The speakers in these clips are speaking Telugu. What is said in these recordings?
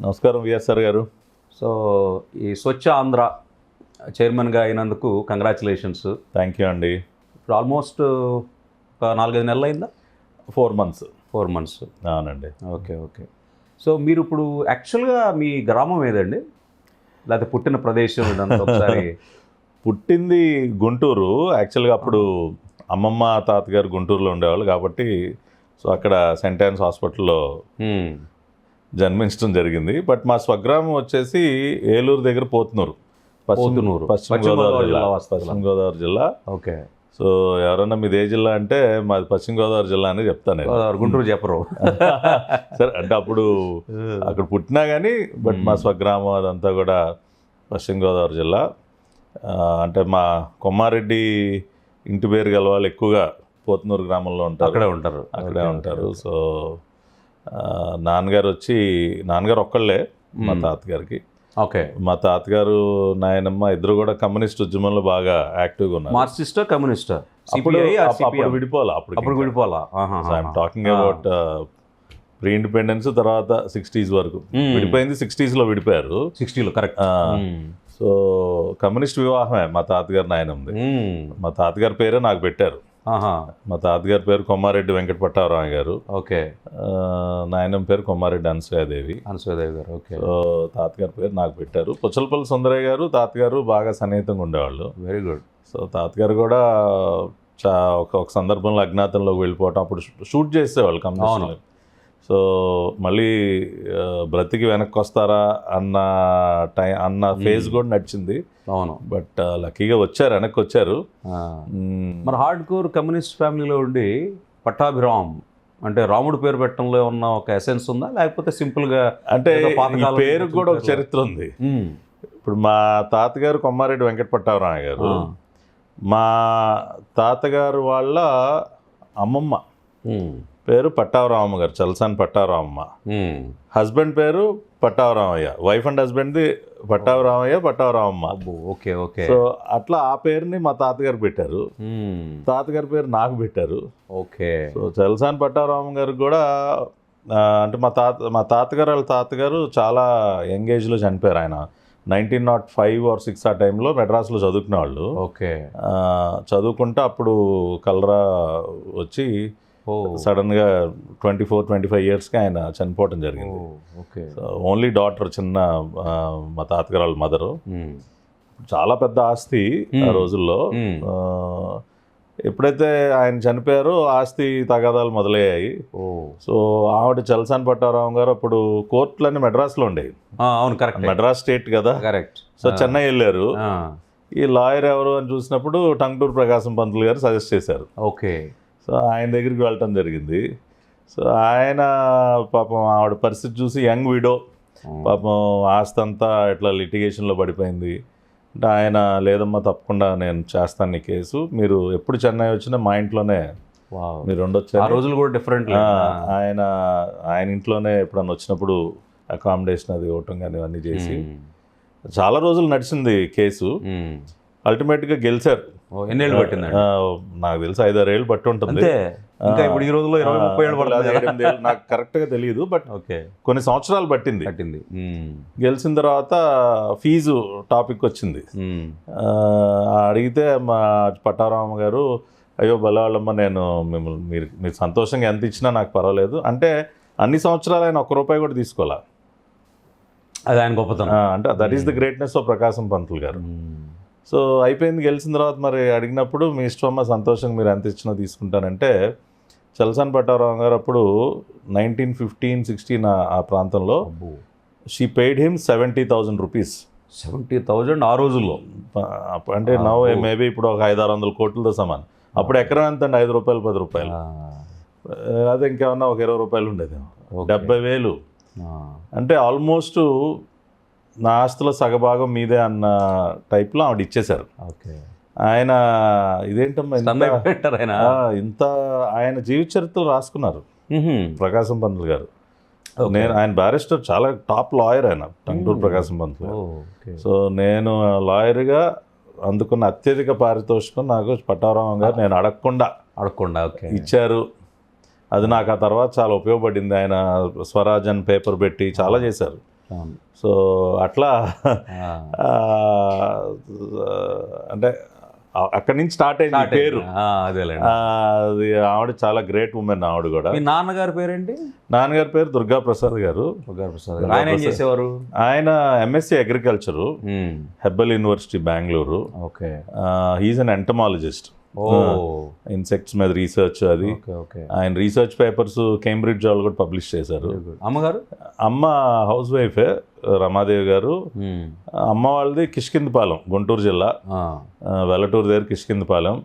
నమస్కారం విఎస్ఆర్ గారు. సో ఈ స్వచ్ఛ ఆంధ్ర చైర్మన్గా అయినందుకు కంగ్రాచులేషన్స్. థ్యాంక్ యూ అండి. ఇప్పుడు ఆల్మోస్ట్ ఒక నాలుగైదు నెలలు అయిందా? ఫోర్ మంత్స్ ఫోర్ మంత్స్ అవునండి. Okay okay. సో మీరు ఇప్పుడు యాక్చువల్గా మీ గ్రామం ఏదండి? లేకపోతే పుట్టిన ప్రదేశం ఇదంతా ఒకసారి? పుట్టింది గుంటూరు. యాక్చువల్గా అప్పుడు అమ్మమ్మ తాతగారు గుంటూరులో ఉండేవాళ్ళు కాబట్టి సో అక్కడ సెంట్ ఆన్స్ హాస్పిటల్లో హ్మ్. జన్మించడం జరిగింది. బట్ మా స్వగ్రామం వచ్చేసి ఏలూరు దగ్గర పోతునూరు. పశ్చిమ పోతునూరు. పశ్చిమ గోదావరి జిల్లా. పశ్చిమ గోదావరి జిల్లా. ఓకే. సో ఎవరన్నా మీది ఏ జిల్లా అంటే మాది పశ్చిమ గోదావరి జిల్లా అని చెప్తాను గోదావరి, గుంటూరు చెప్పరు. సరే అంటే అప్పుడు అక్కడ పుట్టినా కానీ బట్ మా స్వగ్రామం అదంతా కూడా పశ్చిమ గోదావరి జిల్లా. అంటే మా కొమ్మారెడ్డి ఇంటి పేరు గల వాళ్ళు ఎక్కువగా పోతునూరు గ్రామంలో ఉంటారు. అక్కడే ఉంటారు. అక్కడే ఉంటారు. సో నాన్నగారు వచ్చి నాన్నగారు ఒక్కళ్ళే మా తాతగారికి. ఓకే. మా తాతగారు నాయనమ్మ ఇద్దరు కూడా కమ్యూనిస్ట్ ఉద్యమంలో బాగా యాక్టివ్గా ఉన్నారు. మార్క్సిస్టా కమ్యూనిస్టా? అప్పుడు అప్పుడు విడిపోవాలి? అప్పుడు అప్పుడు విడిపోవాలా? I'm. Talking about pre independence తర్వాత సిక్స్టీస్ వరకు. విడిపోయింది 60s లో విడిపోయారు సిక్స్టీలో కరెక్ట్ సో కమ్యూనిస్ట్ వివాహమే మా తాతగారు నాయనమ్ది మా తాతగారి పేరే నాకు పెట్టారు. మా తాతగారి పేరు కొమ్మారెడ్డి వెంకట పట్టాభరావు గారు. ఓకే. ఆ, నాయనమ్మ పేరు కొమ్మారెడ్డి అనసూయాదేవి. అనసూయదేవి గారు ఓకే. సో తాతగారి పేరు నాకు పెట్టారు. పుచ్చలపల్లి సుందరయ్య గారు తాతగారు బాగా సన్నిహితంగా ఉండేవాళ్ళు. వెరీ గుడ్ సో తాతగారు కూడా చా ఒక సందర్భంలో అజ్ఞాతంలోకి వెళ్ళిపోవటం అప్పుడు షూట్ చేసేవాళ్ళు కమ్యూనిస్ట్ సో మళ్ళీ బ్రతికి వెనక్కి వస్తారా అన్న టైం అన్న ఫేజ్ కూడా నడిచింది. అవును. బట్ లక్కీగా వచ్చారు వెనక్కి వచ్చారు. మరి హార్డ్ కోర్ కమ్యూనిస్ట్ ఫ్యామిలీలో ఉండి పట్టాభిరామ్ అంటే రాముడు పేరు పెట్టడంలో ఉన్న ఒక ఎసెన్స్ ఉందా? లేకపోతే సింపుల్గా అంటే పేరు కూడా ఒక. చరిత్ర ఉంది. ఇప్పుడు మా తాతగారు కొమ్మారెడ్డి వెంకట పట్టాభరావు గారు మా తాతగారు వాళ్ళ అమ్మమ్మ. పేరు పట్టావరామమ్మ గారు చలసాని పట్టావరామమ్మ. హస్బెండ్ పేరు Pattavaramayya. Wife and హస్బెండ్ది Pattavaramayya Pattavaramamma. Okay okay. So అట్లా ఆ పేరుని మా తాతగారు పెట్టారు. తాతగారి పేరు నాకు పెట్టారు. ఓకే. సో చలసాని పట్టావరామం గారికి కూడా అంటే మా తాత మా తాతగారు వాళ్ళ తాతగారు చాలా యంగ్ ఏజ్లో చనిపోయారు ఆయన. Nineteen naught five or six ఆ టైంలో మెడ్రాస్లో చదువుకునే వాళ్ళు ఓకే చదువుకుంటే అప్పుడు కలరా వచ్చి సడన్గా ట్వంటీ ఫోర్ ట్వంటీ ఫైవ్ ఇయర్స్కి ఆయన చనిపోవటం జరిగింది. ఓకే. ఓన్లీ డాటర్ చిన్న మా తాతగారు మదరు. చాలా పెద్ద ఆస్తి ఆ రోజుల్లో. ఎప్పుడైతే ఆయన చనిపోయారో ఆస్తి తగాదాలు మొదలయ్యాయి. సో ఆవిడ చలసాని పట్టారావు గారు అప్పుడు కోర్టులన్నీ మెడ్రాస్లో ఉండేవి. అవును కరెక్ట్. మెడ్రాస్ స్టేట్ కదా. కరెక్ట్. సో చెన్నై వెళ్ళారు. ఈ లాయర్ ఎవరు అని చూసినప్పుడు టంగుటూరు ప్రకాశం పంతులు గారు సజెస్ట్ చేశారు. ఓకే. సో ఆయన దగ్గరికి వెళ్ళటం జరిగింది. సో ఆయన పాపం ఆవిడ పరిస్థితి చూసి యంగ్ విడో పాపం ఆస్తి అంతా ఇట్లా లిటిగేషన్లో పడిపోయింది. అంటే ఆయన లేదమ్మా తప్పకుండా నేను చేస్తాను నీ కేసు. మీరు ఎప్పుడు చెన్నై వచ్చినా మా ఇంట్లోనే వావ్. మీరు ఆ ఉండొచ్చు రోజులు కూడా డిఫరెంట్ ఆయన ఆయన ఇంట్లోనే ఎప్పుడన్నా వచ్చినప్పుడు అకామిడేషన్ అది ఇవ్వటం కానీ ఇవన్నీ చేసి చాలా రోజులు నడిచింది కేసు. అల్టిమేట్గా గెలిచారు. ఎన్నేళ్ళు పట్టిందండి? ఆ, నాకు తెలిసి ఐదారు ఏళ్ళు బట్టి ఉంటుంది. ఇంకా ఇప్పుడు ఈ రోజుల్లో ఇరవై ముప్పై ఏళ్ళు పడుతుంది నాకు కరెక్ట్గా తెలియదు బట్ ఓకే. కొన్ని సంవత్సరాలు పట్టింది. పట్టింది. గెలిచిన తర్వాత ఫీజు టాపిక్ వచ్చింది. అడిగితే మా పట్టారామ గారు అయ్యో బలవాళ్ళమ్మ నేను మిమ్మల్ని మీరు మీరు సంతోషంగా ఎంత ఇచ్చినా నాకు పర్వాలేదు. అంటే అన్ని సంవత్సరాలు ఆయన ఒక్క రూపాయి కూడా తీసుకోవాలా అది ఆయన గొప్పతనం. అంటే that is the greatness of Prakasam Pantulu garu. So అయిపోయింది గెలిచిన తర్వాత మరి అడిగినప్పుడు మీ ఇష్టమ్మ సంతోషంగా మీరు ఎంత ఇచ్చినా తీసుకుంటానంటే చలసాన్ పట్టారావు గారు అప్పుడు నైన్టీన్ ఫిఫ్టీన్ సిక్స్టీన్ ఆ ప్రాంతంలో she paid him seventy thousand rupees. Seventy thousand ఆ రోజుల్లో? అంటే నవ్ మేబీ ఇప్పుడు ఒక ఐదు ఆరు వందల కోట్లతో సమానం. అప్పుడు ఎకరం ఎంత అండి? ఐదు రూపాయలు పది రూపాయలు. అదే ఇంకేమన్నా ఒక ఇరవై రూపాయలు ఉండేది ఓకే. డెబ్బై వేలు. అంటే ఆల్మోస్ట్ నా ఆస్తుల సగభాగం మీదే అన్న టైప్లో ఆవిడ ఇచ్చేశారు. ఓకే. ఆయన ఇదేంటమ్మా ఇంత- ఆయన. ఆ, ఇంత ఆయన జీవిత చరిత్రలు రాసుకున్నారు. ప్రకాశం పంతులు గారు. నేను ఆయన బ్యారిస్టర్ చాలా టాప్ లాయర్ ఆయన టంగూరు ప్రకాశం పంతులు గారు. సో నేను లాయర్గా అందుకున్న అత్యధిక పారితోషికం నాకు పట్టారామం గారు నేను అడగకుండా అడగకుండా ఓకే. ఇచ్చారు. అది నాకు ఆ తర్వాత చాలా ఉపయోగపడింది. ఆయన స్వరాజ్ అని పేపర్ పెట్టి చాలా చేశారు. సో అట్లా అంటే అక్కడి నుంచి స్టార్ట్ అయింది పేరు. అది ఆవిడ చాలా గ్రేట్ ఉమెన్ ఆవిడ కూడా. మీ నాన్నగారి పేరేంటి? నాన్నగారు పేరు దుర్గా ప్రసాద్ గారు. దుర్గా ప్రసాద్ గారు. ఆయన ఏం చేసేవారు? ఆయన MSc agriculture Hebbal university Bengaluru okay. He's an entomologist insects మీద రీసెర్చ్ అది. ఆయన రీసెర్చ్ పేపర్స్ కేంబ్రిడ్జ్ వాళ్ళు కూడా పబ్లిష్ చేశారు. అమ్మగారు? అమ్మ హౌస్ వైఫే రమాదేవి గారు. ఉమ్, అమ్మ వాళ్ళది కిష్కిందపాలెం గుంటూరు జిల్లా. వెల్లటూరు దగ్గర కిష్కిందపాలెం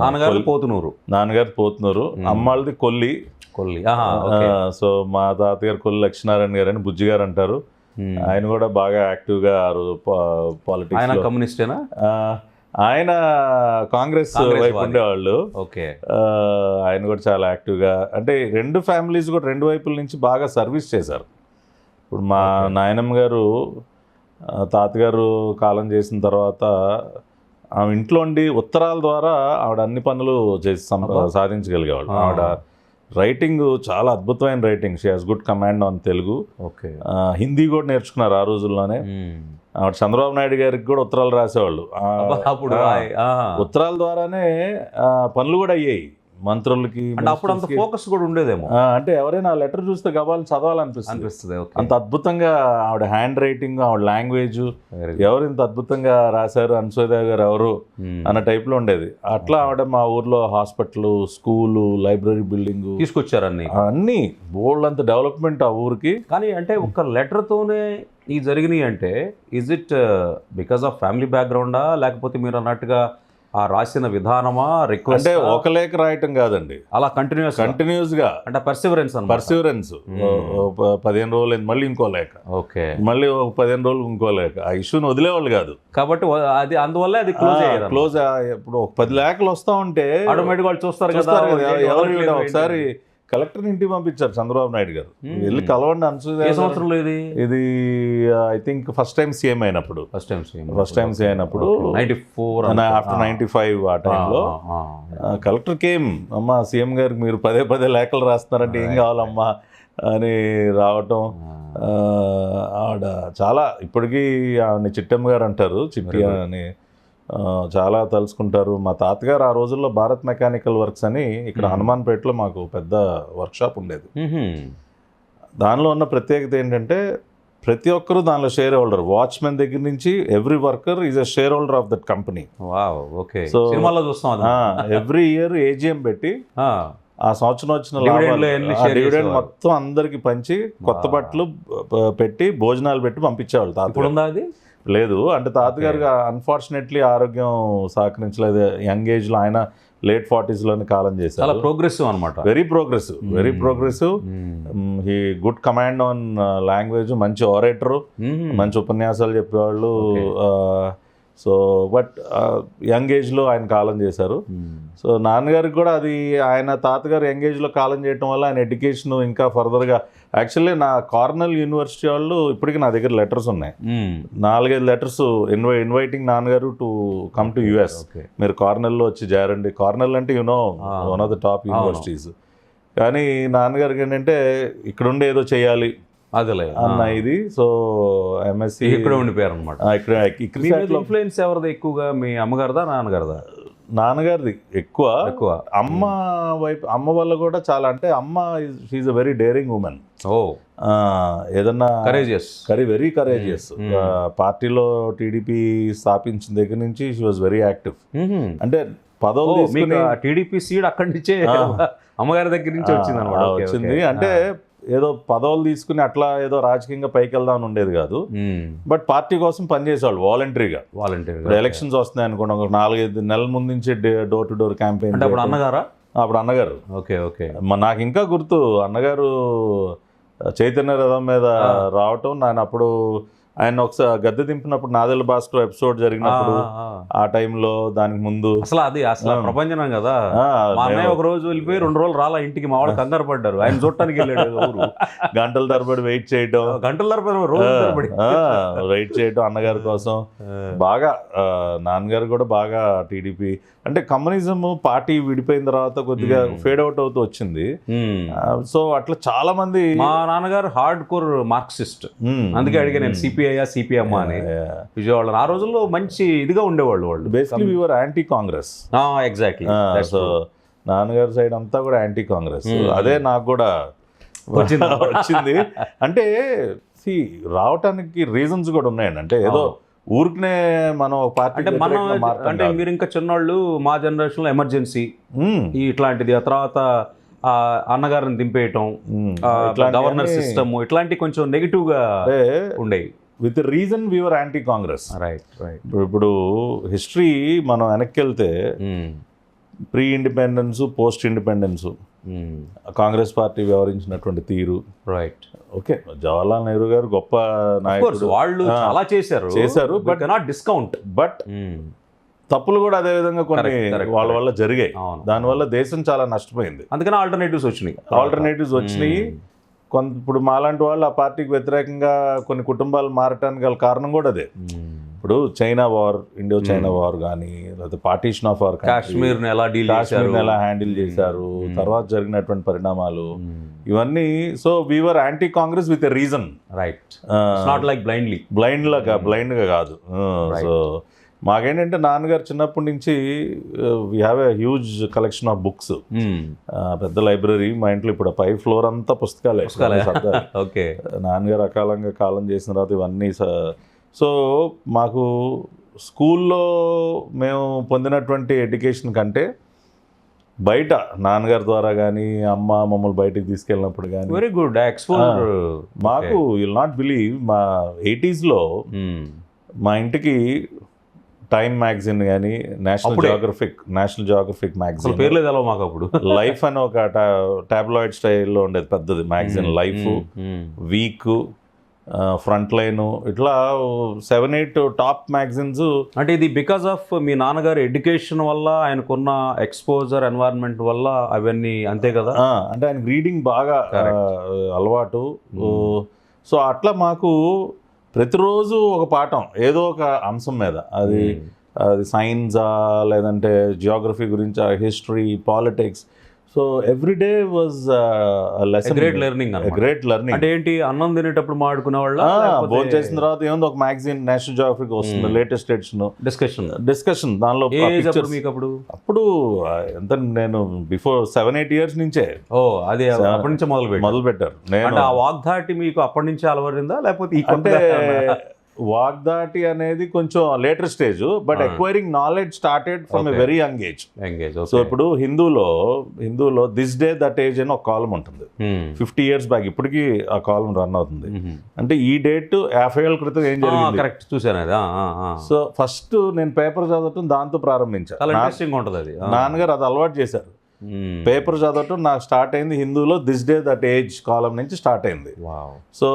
నాన్నగారు పోతునూరు. నాన్నగారు పోతున్నారు అమ్మ వాళ్ళది కొల్లి. కొల్లి. సో మా తాతగారు కొల్లి లక్ష్మీనారాయణ గారు అని బుజ్జి గారు అంటారు. ఉమ్. ఆయన కూడా బాగా యాక్టివ్గా ఆయన పాలిటిక్స్ కమ్యూనిస్టేనా ఆయన కాంగ్రెస్ వైపు. ఉండేవాళ్ళు. ఓకే. ఆయన కూడా చాలా యాక్టివ్గా అంటే రెండు ఫ్యామిలీస్ కూడా రెండు వైపుల నుంచి బాగా సర్వీస్ చేశారు. ఇప్పుడు మా నాయనమ్మ గారు తాతగారు కాలం చేసిన తర్వాత ఆమె ఇంట్లో ఉండి ఉత్తరాల ద్వారా ఆవిడ అన్ని పనులు చేసి సాధించగలిగేవాళ్ళు. ఆవిడ రైటింగ్ చాలా అద్భుతమైన writing. She has good command on Telugu okay. Hindi కూడా నేర్చుకున్నారు ఆ రోజుల్లోనే. చంద్రబాబు నాయుడు గారికి కూడా ఉత్తరాలు రాసేవాళ్ళు అప్పుడు. ఉత్తరాల ద్వారానే పనులు కూడా అయ్యాయి మంత్రులకి అంటే అప్పుడు అంత. ఫోకస్ కూడా ఉండేదేమో. అంటే ఎవరైనా లెటర్ చూస్తే గవాలని చదవాలనిపిస్తుంది. అనిపిస్తుంది అంత అద్భుతంగా ఆవిడ హ్యాండ్ రైటింగ్ ఆవిడ లాంగ్వేజ్. ఎవరు ఇంత అద్భుతంగా రాశారు అన్సూయదేవ్ గారు ఎవరు ఉమ్. అన్న టైప్లో ఉండేది. అట్లా ఆవిడ మా ఊర్లో హాస్పిటల్ స్కూలు లైబ్రరీ బిల్డింగ్ తీసుకొచ్చారు అన్ని. అన్నీ. బోల్డ్ అంత డెవలప్మెంట్ ఆ ఊరికి. కానీ అంటే ఒక లెటర్తోనే ఈ జరిగినాయి అంటే is it because of family బ్యాక్గ్రౌండా లేకపోతే మీరు అన్నట్టుగా ఆ రాసిన విధానమా రిక్వెస్ట్ అంటే ఒక లేఖ రాయటం కాదండి. అలా కంటిన్యూస్ కంటిన్యూస్గా అంటే పర్సివరెన్స్ అన్నమాట. పర్సీవరెన్స్ పదిహేను రోజులు అయింది, మళ్ళీ ఇంకో లేఖ. ఓకే. మళ్ళీ ఒక పదిహేను రోజులు ఇంకో లేఖ. ఆ ఇష్యూని వదిలేవాళ్ళు కాదు. కాబట్టి అది అందువల్ల అది క్లోజ్ క్లోజ్ ఇప్పుడు ఒక పది లేఖలు వస్తా ఉంటే ఆటోమేటిక్ వాళ్ళు చూస్తారు కదా? ఒకసారి కలెక్టర్ ఇంటికి పంపించారు చంద్రబాబు నాయుడు గారు. వెళ్ళి కలవండి అన్సూయ సంవత్సరంలో ఇది? ఇది I think first time CM అయినప్పుడు. First time first time CM అయినప్పుడు. Ninety four after ninety five ఆ టైంలో కలెక్టర్ కేమ్ అమ్మా సీఎం గారికి మీరు పదే పదే లేఖలు రాస్తున్నారంటే ఏం కావాలమ్మా అని రావటం. ఆవిడ చాలా ఇప్పటికీ ఆవిడని చిట్టమ్మ గారు అంటారు చిట్టి అని. చాలా తలుచుకుంటారు. మా తాతగారు ఆ రోజుల్లో భారత్ మెకానికల్ వర్క్స్ అని ఇక్కడ హనుమాన్పేటలో మాకు పెద్ద వర్క్షాప్ ఉండేది. దానిలో ఉన్న ప్రత్యేకత ఏంటంటే ప్రతి ఒక్కరూ దానిలో షేర్ హోల్డర్. వాచ్మెన్ దగ్గర నుంచి every worker is a share holder of that company. Okay. So- సినిమాలో చూస్తాం ఎవ్రీ ఇయర్ ఏజిఎం పెట్టి ఆ, సంవత్సరం వచ్చిన డివిడెండ్? మొత్తం అందరికి పంచి కొత్త బట్టలు పెట్టి భోజనాలు పెట్టి పంపించేవాళ్ళు ఇప్పుడు తాతగారు. ఉందా అది? లేదు. అంటే తాతగారు అన్ఫార్చునేట్లీ ఆరోగ్యం సహకరించలేదు. యంగ్ ఏజ్లో ఆయన లేట్ ఫార్టీస్లోనే కాలం చాలా చేశారు ప్రోగ్రెసివ్ అనమాట very progressive very progressive he good command on language మంచి ఆరేటరు మంచి ఉపన్యాసాలు చెప్పేవాళ్ళు సో బట్ యంగ్ ఏజ్లో ఆయన కాలం చేశారు. సో నాన్నగారికి కూడా అది ఆయన తాతగారు యంగ్ ఏజ్లో కాలం చేయటం వల్ల ఆయన ఎడ్యుకేషన్ ఇంకా ఫర్దర్గా యాక్చువల్లీ నా కార్నల్ యూనివర్సిటీ వాళ్ళు ఇప్పటికీ నా దగ్గర లెటర్స్ ఉన్నాయి. నాలుగైదు లెటర్స్ ఇన్వై ఇన్వైటింగ్ నాన్నగారు టు కమ్ టు యుఎస్. మీరు కార్నెల్లో వచ్చి జారండి. కార్నెల్ అంటే you know. One of the top universities కానీ నాన్నగారికి ఏంటంటే ఇక్కడ ఉండి ఏదో చేయాలి అదేలే. అన్న ఇది. సో ఎంఎస్సి ఇక్కడ ఉండిపోయారు అనమాట ఇక్కడ ఇన్ఫ్లుయెన్స్ ఎవరిది ఎక్కువగా? మీ అమ్మగారిదా నాన్నగారిదా? నాన్నగారిది. ఎక్కువ. ఎక్కువ. అమ్మ వైపు అమ్మ వల్ల కూడా చాలా అంటే అమ్మ she's a very daring women ఓ. ఏదన్నా కరేజియస్ కరీ వెరీ కరేజియస్ పార్టీలో టీడీపీ స్థాపించిన దగ్గర నుంచి షీ వాజ్ వెరీ యాక్టివ్ అంటే పదవులు టీడీపీ సీడ్ అక్కడి నుంచే అమ్మగారి దగ్గర నుంచి వచ్చింది అనమాట వచ్చింది. అంటే ఏదో పదవులు తీసుకుని అట్లా ఏదో రాజకీయంగా పైకి వెళ్దాం అని ఉండేది కాదు. బట్ పార్టీ కోసం పనిచేసేవాళ్ళు వాలంటరీగా. వాలంటీర్ ఇప్పుడు ఎలక్షన్స్ వస్తున్నాయి అనుకోండి ఒక నాలుగైదు నెలల ముందు నుంచి డోర్ టు డోర్ క్యాంపెయిన్ అప్పుడు అన్నగారా? అప్పుడు అన్నగారు. Okay okay. నాకు ఇంకా గుర్తు అన్నగారు చైతన్య రథం మీద రావటం నేను అప్పుడు ఆయన ఒకసారి గద్దె దింపినప్పుడు నాదెల్ల భాస్కర్ ఎపిసోడ్ జరిగినప్పుడు ఆ, టైంలో దానికి ముందు అసలు అది అసలు. ప్రపంచం కదా. మా అన్నయ్య ఒక రోజు వెళ్ళిపోయి రెండు రోజులు రాలా ఇంటికి మా వాళ్ళు కంగారు పడ్డారు. ఆయన చూడటానికి వెళ్ళాడు గంటల తరబడి వెయిట్ చేయటం. గంటల తరబడి రోజు తరబడి. వెయిట్ చేయటం అన్నగారి కోసం. బాగా నాన్నగారు కూడా బాగా టీడీపీ అంటే కమ్యూనిజం పార్టీ విడిపోయిన తర్వాత కొద్దిగా Hmm. ఫేడ్ అవుట్ అవుతూ వచ్చింది. ఆ, సో అట్లా చాలా మంది మా నాన్నగారు హార్డ్ కోర్ మార్క్సిస్ట్. Hmm. అందుకే అడిగా నేను సిపిఐ సిపిఎం అని? విజయవాడ ఆ రోజుల్లో మంచి ఇదిగా ఉండేవాళ్ళు వాళ్ళు. Basically your anti Congress exactly so నాన్నగారి సైడ్ అంతా కూడా యాంటీ కాంగ్రెస్ Hmm. అదే నాకు కూడా వచ్చింది. వచ్చింది. అంటే రావటానికి రీజన్స్ కూడా ఉన్నాయండి. అంటే ఏదో ఊరికనే మనం పార్టీ అంటే మనం అంటే మీరు ఇంకా చిన్నోళ్ళు మా జనరేషన్లో ఎమర్జెన్సీ ఇట్లాంటిది ఆ తర్వాత అన్నగారిని దింపేయటం గవర్నర్ సిస్టమ్ ఇట్లాంటి కొంచెం నెగిటివ్గా అంటే ఉండేవి. With reason we're anti Congress. Right right. ఇప్పుడు హిస్టరీ మనం వెనక్కి వెళ్తే pre independence post independence Congress party వ్యవహరించినటువంటి తీరు. Right okay. జవహర్లాల్ నెహ్రూ గారు గొప్ప నాయకుడు. వాళ్ళు చాలా చేశారు. చేశారు, బట్ నాట్ డిస్కౌంట్ బట్ తప్పులు కూడా అదే విధంగా కొన్ని వాళ్ళ వల్ల జరిగాయి. దానివల్ల దేశం చాలా నష్టపోయింది. అందుకని ఆల్టర్నేటివ్స్ వచ్చినాయి. ఆల్టర్నేటివ్స్ వచ్చినాయి. కొంత ఇప్పుడు మాలాంటి వాళ్ళు ఆ పార్టీకి వ్యతిరేకంగా కొన్ని కుటుంబాలు మారటానికి గల కారణం కూడా అదే. ఇప్పుడు China war Indo China war కానీ లేకపోతే పార్టీషన్ ఆఫ్ అవర్ కాశ్మీర్ ఎలా డీల్ కాశ్మీర్ ఎలా హ్యాండిల్ చేశారు Hmm. తర్వాత జరిగినటువంటి పరిణామాలు ఇవన్నీ so we're anti Congress with a reason right not like blindly blind లాగా బ్లైండ్గా కాదు. సో మాకేంటంటే నాన్నగారు చిన్నప్పటి నుంచి we have a huge collection of books పెద్ద లైబ్రరీ మా ఇంట్లో ఇప్పుడు పై ఫ్లోర్ అంతా పుస్తకాలే. ఓకే నాన్నగారు అకాలంగా కాలం చేసిన తర్వాత ఇవన్నీ స- మాకు స్కూల్లో మేము పొందినటువంటి ఎడ్యుకేషన్ కంటే బయట నాన్నగారి ద్వారా కానీ అమ్మ మమ్మల్ని బయటికి తీసుకెళ్ళినప్పుడు కానీ వెరీ గుడ్ ఎక్స్పోజర్ మాకు విల్ నాట్ బిలీవ్ మా ఎయిటీస్లో మా ఇంటికి టైమ్ మ్యాగజైన్ కానీ National? Geographic National Geographic magazine పేర్లేదు ఎలా మాకు అప్పుడు. లైఫ్ అని ఒక టాబ్లాయిడ్ స్టైల్లో ఉండేది పెద్దది. Magazine Life Week Frontline ఇట్లా సెవెన్ ఎయిట్ టాప్ మ్యాగజైన్స్ అంటే ఇది బికాస్ ఆఫ్ మీ నాన్నగారి ఎడ్యుకేషన్ వల్ల ఆయనకున్న ఎక్స్పోజర్ ఎన్వైరన్మెంట్ వల్ల అవన్నీ అంతే కదా? అంటే ఆయన రీడింగ్ బాగా అలవాటు. Hmm. సో అట్లా మాకు ప్రతిరోజు ఒక పాఠం ఏదో ఒక అంశం మీద. అది అది సైన్సా లేదంటే జియోగ్రఫీ గురించి history politics so every day was lesson great learning great learning అంటే ఏంటి అన్నం తినేటప్పుడు మాడుకునే వాళ్ళ భోజనం చేసిన తర్వాత ఏముంది ఒక మ్యాగజైన్ నేషనల్ జియోగ్రఫిక్ వస్తుంది. లేటెస్ట్ ఎడిషన్ డిస్కషన్ డిస్కషన్ దానిలో మీకు అప్పుడు అప్పుడు ఎంత నేను బిఫోర్ సెవెన్ ఎయిట్ ఇయర్స్ నుంచే. ఓ అది అప్పటి నుంచే మొదలు పెట్టి మొదలు పెట్టారు నేను అంటే ఆ వాగ్దాటి మీకు అప్పటి నుంచే అలవరిందా లేకపోతే ఈ అంటే వాగ్దాటి అనేది కొంచెం later stage but Ah. Acquiring knowledge started from a. Very young age so ఇప్పుడు హిందూలో హిందూలో దిస్ డే దట్ ఏజ్ అని ఒక కాలం ఉంటుంది. ఫిఫ్టీ ఇయర్స్ బ్యాక్ ఇప్పటికీ ఆ కాలం రన్ అవుతుంది. అంటే ఈ డేట్ యాభై ఏళ్ళ క్రితం ఏం జరిగింది? కరెక్ట్ చూసాను అది. సో ఫస్ట్ నేను పేపర్ చదవటం దాంతో ప్రారంభించాను ఉంటుంది అది. నాన్నగారు అది అలవాటు చేశారు. పేపర్ చదవటం నాకు స్టార్ట్ అయింది హిందూలో దిస్ డే దట్ ఏజ్ కాలం నుంచి స్టార్ట్ అయింది. వావ్ సో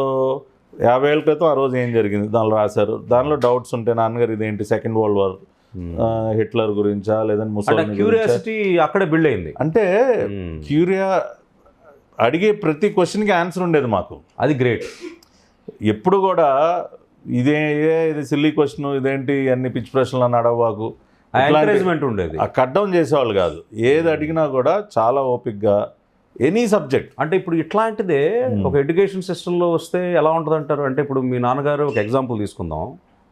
యాభై ఏళ్ళ క్రితం ఆ రోజు ఏం జరిగింది? దానిలో రాశారు. దానిలో డౌట్స్ ఉంటే నాన్నగారు ఇదేంటి second world war? Hmm. Hitler గురించా లేదంటే ముసలిని గురించా? క్యూరియాసిటీ అక్కడే బిల్డ్ అయింది. అంటే మ్మ్. క్యూరియా అడిగే ప్రతి క్వశ్చన్కి ఆన్సర్ ఉండేది మాకు. అది గ్రేట్. ఎప్పుడు కూడా ఇదే ఇదే ఇది సిల్లీ క్వశ్చన్ ఇదేంటి అన్ని పిచ్చి ప్రశ్నలు అని ఇట్లాంటి- ఎంకరేజ్మెంట్ ఉండేది. ఆ కట్ డౌన్ చేసేవాళ్ళు కాదు. ఏది అడిగినా కూడా చాలా ఓపిక్గా ఎనీ సబ్జెక్ట్ అంటే ఇప్పుడు ఇట్లాంటిదే Hmm. ఒక ఎడ్యుకేషన్ సిస్టంలో వస్తే ఎలా ఉంటుంది అంటారు అంటే ఇప్పుడు మీ నాన్నగారు ఒక ఎగ్జాంపుల్ తీసుకుందాం.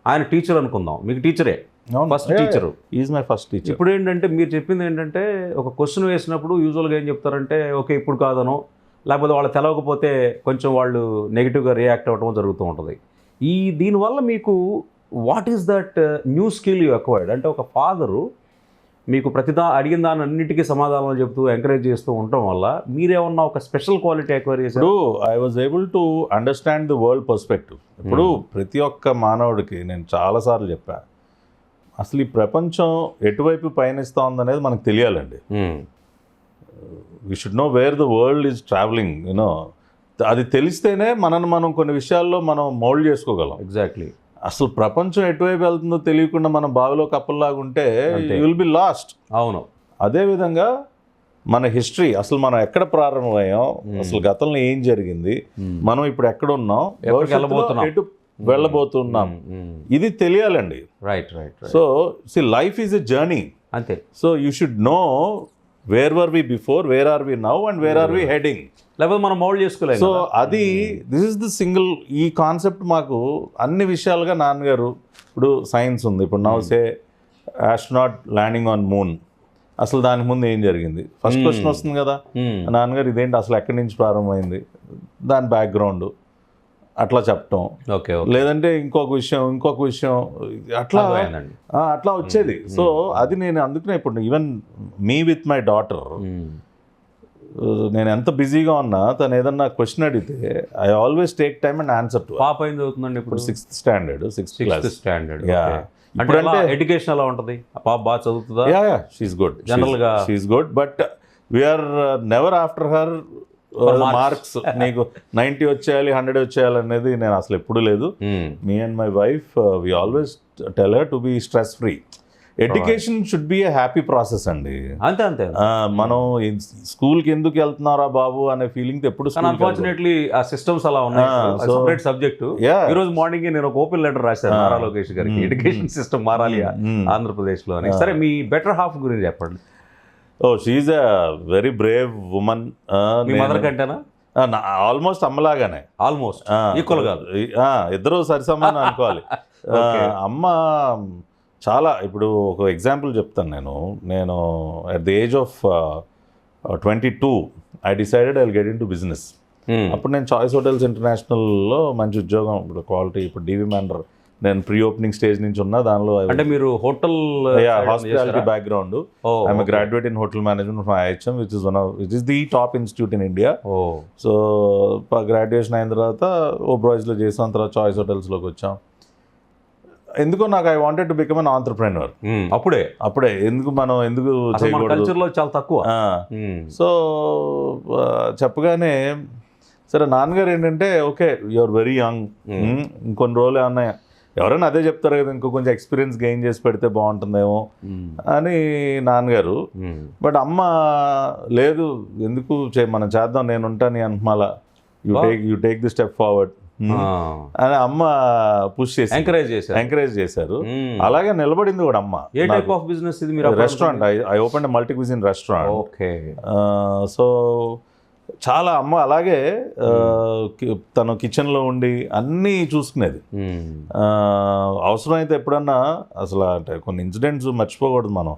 ఆయన టీచర్ అనుకుందాం. మీకు టీచరే. First teacher is my first teacher ఇప్పుడు ఏంటంటే మీరు చెప్పింది ఏంటంటే ఒక క్వశ్చన్ వేసినప్పుడు యూజువల్గా ఏం చెప్తారంటే ఓకే ఇప్పుడు కాదనో. లేకపోతే వాళ్ళు తెలవకపోతే కొంచెం వాళ్ళు నెగిటివ్గా రియాక్ట్ అవ్వడం జరుగుతూ ఉంటుంది. ఈ దీనివల్ల మీకు what is that new skill you acquired అంటే ఒక ఫాదరు మీకు ప్రతిదా అడిగిన దాని అన్నిటికీ సమాధానాలు చెప్తూ ఎంకరేజ్ చేస్తూ ఉండటం వల్ల మీరేమన్నా ఒక స్పెషల్ క్వాలిటీ అక్వైర్ చేశారు? I was able to understand the world perspective ఇప్పుడు ప్రతి ఒక్క మానవుడికి నేను చాలాసార్లు చెప్పా అసలు ఈ ప్రపంచం ఎటువైపు పయనిస్తూ ఉందనేది మనకు తెలియాలండి. We should know where the world is traveling you know అది తెలిస్తేనే మనని మనం కొన్ని విషయాల్లో మనం మౌల్డ్ చేసుకోగలం. ఎగ్జాక్ట్లీ అసలు ప్రపంచం ఎటువైపు వెళ్తుందో తెలియకుండా మనం బావిలో కప్పల్లాగా ఉంటే విల్ బి లాస్ట్ అవును. అదేవిధంగా మన హిస్టరీ అసలు మనం ఎక్కడ ప్రారంభమయ్యాం Hmm. అసలు గతంలో ఏం జరిగింది మనం ఇప్పుడు ఎక్కడ ఉన్నాం? ఎటు వెళ్ళబోతున్నాం. ఇది తెలియాలండి. Right right right so see life is a journey అంతే. So you should know where were we before where are we now and where are we heading లేకపోతే మనం మౌల్డ్ చేసుకోలేము సో. అది దిస్ ఇస్ ది సింగిల్ ఈ కాన్సెప్ట్ మాకు అన్ని విషయాలుగా నాన్నగారు ఇప్పుడు సైన్స్ ఉంది. ఇప్పుడు now say astronaut landing on moon అసలు దానికి ముందు ఏం జరిగింది? First Hmm. క్వశ్చన్ వస్తుంది కదా. మ్మ్. నాన్నగారు ఇదేంటి? అసలు ఎక్కడి నుంచి ప్రారంభమైంది? దాని బ్యాక్గ్రౌండ్ అట్లా చెప్పటం. ఓకే లేదంటే ఇంకొక విషయం ఇంకొక విషయం అట్లా అట్లా వచ్చేది. సో అది నేను అందుకనే ఇప్పుడు even me with my daughter. నేను ఎంత బిజీగా ఉన్నా తను ఏదన్నా క్వశ్చన్ అడిగితే I always take time and answer to పాప ఏం చదువుతుందండి ఇప్పుడు? Sixth standard sixth class standard ఇప్పుడంటే ఎడ్యుకేషన్ ఎలా ఉంటది? పాప బాగా చదువుతుందా? యా షీఈ్ గుడ్ General గా- she's good but we're never after her. Marks నీకు నైంటీ వచ్చేయాలి హండ్రెడ్ వచ్చేయాలి అనేది నేను అసలు ఎప్పుడు లేదు. Me and my wife we always tell her to be stress free education should be a happy process అండి అంతే అంతే మనం స్కూల్కి ఎందుకు వెళ్తున్నారా బాబు అనే ఫీలింగ్ ఎప్పుడు. అన్ఫార్చునేట్లీ ఆ సిస్టమ్స్ అలా ఉన్నాయి సపరేట్ సబ్జెక్ట్. ఈ రోజు మార్నింగ్ నేను ఒక ఓపెన్ లెటర్ రాశాను. నారా లోకేష్ గారికి. ఎడ్యుకేషన్ సిస్టమ్ మారాలి Mm. ఆంధ్రప్రదేశ్లో అని. సరే మీ బెటర్ హాఫ్ గురించి చెప్పండి ఓ she's a very brave woman me mother కంటేనా? ఆల్మోస్ట్ అమ్మలాగానే. ఆల్మోస్ట్ ఈక్వల్ కాదు. ఆ, ఇద్దరు సరిసమానం అనుకోవాలి. అమ్మ చాలా ఇప్పుడు ఒక ఎగ్జాంపుల్ చెప్తాను నేను. నేను at the age of twenty two I decided I get into business. అప్పుడు నేను చాయిస్ హోటల్స్ ఇంటర్నేషనల్లో మంచి ఉద్యోగం ఇప్పుడు క్వాలిటీ ఇప్పుడు డివి మ్యానర్ నేను ప్రీ ఓపెనింగ్ స్టేజ్ నుంచి ఉన్నా దానిలో అంటే మీరు hotel hospitality background I'm graduate in hotel management from IHM which is one of which is the top institute in India oh. So graduation అయిన తర్వాత ఓబ్రాయిస్లో చేసాం తర్వాత చాయిస్ హోటల్స్లోకి వచ్చాం. ఎందుకో నాకు I wanted to become an entrepreneur. అప్పుడే? అప్పుడే. ఎందుకు మనం ఎందుకు అసలు మన చేయకూడదు? కల్చర్లో చాలా తక్కువ. Hmm. సో చెప్పగానే సరే నాన్నగారు ఏంటంటే ఓకే యువర్ వెరీ యంగ్. ఇంకొన్ని రోజులు ఏమన్నా ఎవరైనా అదే చెప్తారు కదా ఇంకో కొంచెం ఎక్స్పీరియన్స్ గెయిన్ చేసి పెడితే బాగుంటుందేమో Hmm. అని నాన్నగారు. Hmm. బట్ అమ్మ లేదు ఎందుకు చే మనం చేద్దాం నేను ఉంటాను అంటున్నాలా. You. Take you take the step forward. అని అమ్మ పుష్ చేసి ఎంకరేజ్ చేశారు. ఎంకరేజ్ చేశారు. Hmm. అలాగే నిలబడింది కూడా అమ్మ. ఏ టైప్ ఆఫ్ బిజినెస్ ఇది మీరు restaurant I open multi cuisine restaurant okay so చాలా అమ్మ అలాగే తను కిచెన్లో ఉండి అన్నీ చూసుకునేది. అవసరమైతే ఎప్పుడన్నా అసలు అంటే కొన్ని ఇన్సిడెంట్స్ మర్చిపోకూడదు మనం.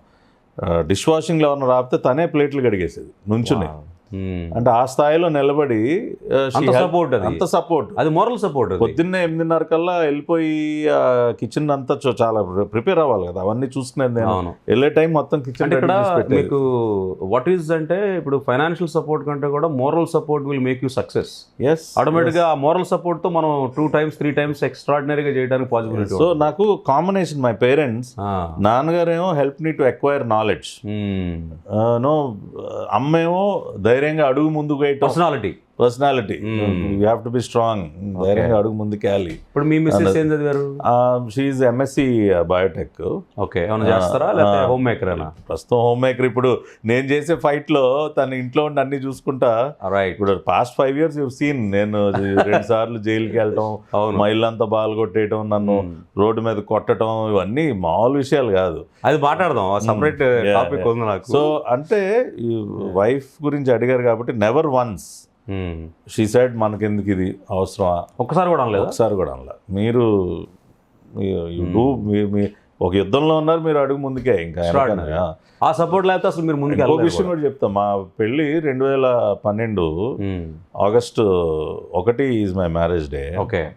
డిష్ వాషింగ్లో ఎవరైనా రాపితే తనే ప్లేట్లు కడిగేసేది నుంచుని. అంటే ఆ స్థాయిలో నిలబడి సపోర్ట్ అది. అంత సపోర్ట్ అది మోరల్ సపోర్ట్ పొద్దున్నే ఎనిమిదిన్నర కల్లా వెళ్ళిపోయి కిచెన్ అంతా చాలా ప్రిపేర్ అవ్వాలి కదా. అవన్నీ చూసుకునేది నేను. వెళ్ళే టైం మొత్తం కిచెన్ మీకు వాట్ ఈజ్ అంటే ఇప్పుడు ఫైనాన్షియల్ సపోర్ట్ కంటే కూడా moral support will make you success yes ఆటోమేటిక్గా ఆ మోరల్ సపోర్ట్తో మనం టూ టైమ్స్ త్రీ టైమ్స్ ఎక్స్ట్రాడినరీగా చేయడానికి పాసిబిలిటీ సో నాకు combination my parents నాన్నగారేమో help me to acquire knowledge no అమ్మేమో ధైర్యంగా అడుగు ముందుకు personality personality. You have to be strong ధైర్యంగా అడుగు ముందుకేయాలి ఇప్పుడు మీ మిస్సెస్ ఏం చదివారు షీఈ్ ఎంఎస్సి బయోటెక్ ఓకే ఏమైనా చేస్తారా? లేకపోతే హోమ్ మేకరేనా ప్రస్తుతం హోమ్ మేకర్ ఇప్పుడు నేను చేసే ఫైట్లో తన ఇంట్లో ఉండి అన్ని చూసుకుంటా. రైట్ ఇప్పుడు past five years you seen నేను రెండు సార్లు జైలుకి వెళ్ళటం అవును. మా ఇల్లంతా బాల్ కొట్టేయటం నన్ను. రోడ్డు మీద కొట్టడం ఇవన్నీ మామూలు విషయాలు కాదు. అది మాట్లాడదాం సపరేట్ టాపిక్. ఉంది నాకు. సో అంటే వైఫ్ గురించి అడిగారు కాబట్టి నెవర్ వన్స్. షీ సైడ్ మనకెందుకు ఇది అవసరమా? ఒక్కసారి కూడా అనలేదా? ఒకసారి కూడా అనలా. మీరు డూ మీ ఒక యుద్ధంలో ఉన్నారు మీరు అడుగు ముందుకే ఇంకా. ఆ. సపోర్ట్ లేకపోతే అసలు మీరు ముందుకు వెళ్ళలేరు విషయం కూడా. చెప్తా మా పెళ్ళి రెండు వేల పన్నెండు కూడా. Hmm. ఆగస్టు ఒకటి is my marriage day okay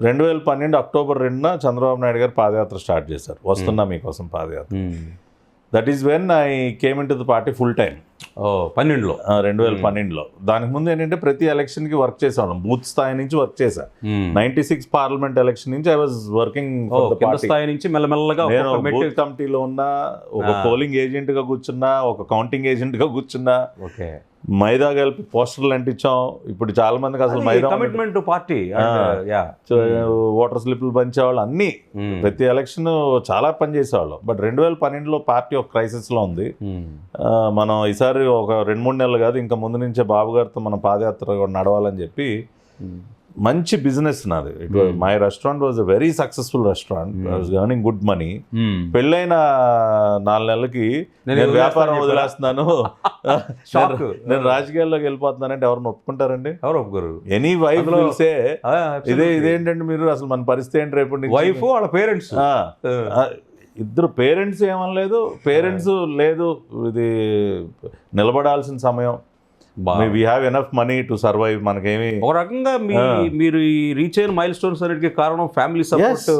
రెండు వేల పన్నెండు అక్టోబర్ రెండున చంద్రబాబు నాయుడు గారు పాదయాత్ర స్టార్ట్ చేశారు. వస్తున్నా మీకోసం పాదయాత్ర. Hmm. That is when I came into the party full time పన్నెండులో. రెండు వేల పన్నెండులో. దానికి ముందు ఏంటంటే ప్రతి ఎలక్షన్కి వర్క్ చేసేవాళ్ళం. బూత్ స్థాయి నుంచి వర్క్ చేశా. నైన్టీ సిక్స్ పార్లమెంట్ ఎలక్షన్ నుంచి ఐ వాజ్ వర్కింగ్ స్థాయి నుంచి మెల్లమెల్లగా నేను కమిటీలో ఉన్నా ఒక. పోలింగ్ ఏజెంట్గా కూర్చున్నా ఒక కౌంటింగ్ ఏజెంట్గా కూర్చున్నా. ఓకే. మైదా కలిపి పోస్టర్లు అంటించాం. ఇప్పుడు చాలా మందికి అసలు మైదా commitment to party yeah voter స్లిప్లు పంచేవాళ్ళు అన్నీ. ప్రతి ఎలక్షన్ చాలా పని చేసేవాళ్ళం బట్ రెండు వేల పన్నెండులో పార్టీ ఒక క్రైసిస్లో ఉంది. ఆ, మనం ఈసారి ఒక రెండు మూడు నెలలు కాదు ఇంకా ముందు నుంచే బాబు గారితో మన పాదయాత్ర నడవాలని చెప్పి మంచి బిజినెస్ నాది. My restaurant was a very successful restaurant was earning good money పెళ్ళైన నాలుగు నెలలకి నేను వ్యాపారం వదిలేస్తాను వదిలేస్తున్నాను. నేను- రాజకీయాల్లోకి వెళ్ళిపోతున్నానంటే ఎవరిని ఒప్పుకుంటారండి? ఎవరు ఒప్పుకోరు? ఎనీ వైఫ్ పిలిసే ఇదే ఇదేంటండి మీరు? అసలు మన పరిస్థితి ఏంటి రేపు వైఫ్ వాళ్ళ పేరెంట్స్ ఇద్దరు పేరెంట్స్ ఏమనలేదు. పేరెంట్స్ లేదు. ఇది నిలబడాల్సిన సమయం. We have enough money to survive మనకేమి ఒక రకంగా మీ మీరు ఈ రీచ్ అయిన మైల్ స్టోన్స్ అన్నిటికీ కారణం ఫ్యామిలీ సపోర్ట్.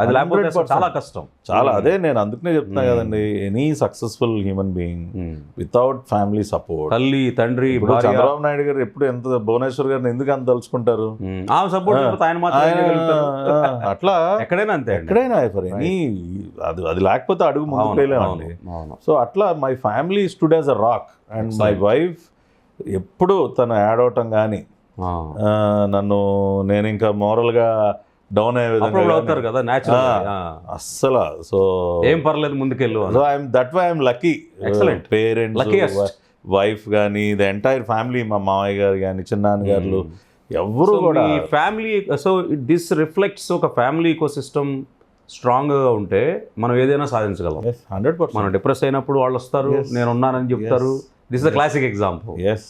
అది లేకపోతే అసలు 100%. చాలా కష్టం. చాలా. అదే నేను అందుకనే చెప్తున్నా కదండి any successful human being without family support తల్లి తండ్రి చంద్రబాబు నాయుడు గారు ఎప్పుడు ఎంత భువనేశ్వర్ గారిని ఎందుకు అంత తలుచుకుంటారు? ఉమ్, ఆమె సపోర్ట్ ఆయన మాత్రం అట్లా ఎక్కడైనా అంతే ఎక్కడైనా ఫర్ ఎనీ అది అది లేకపోతే అడుగు ముందుకు వెళ్ళామండి. సో అట్లా my family stood as a rock and my wife ఎప్పుడు తను యాడ్ అవటం కానీ. నన్ను నేను ఇంకా మోరల్గా డౌన్ అయ్యే విధంగా అవుతారు కదా న్యాచురల్ అస్సలు సో ఏం పర్లేదు ముందుకెళ్ళు. So I'm that why I'm lucky Excellent. Parents. Wife కానీ ద ఎంటైర్ ఫ్యామిలీ మా మామయ్య గారు కానీ చిన్నాన్న గారు ఎవరు కూడా ఫ్యామిలీ సో దిస్ రిఫ్లెక్ట్స్ ఒక ఫ్యామిలీ ఈకో సిస్టమ్ స్ట్రాంగ్గా ఉంటే మనం ఏదైనా సాధించగలం హండ్రెడ్ మనం డిప్రెస్ అయినప్పుడు వాళ్ళు వస్తారు నేను ఉన్నానని చెప్తారు this the classic example yes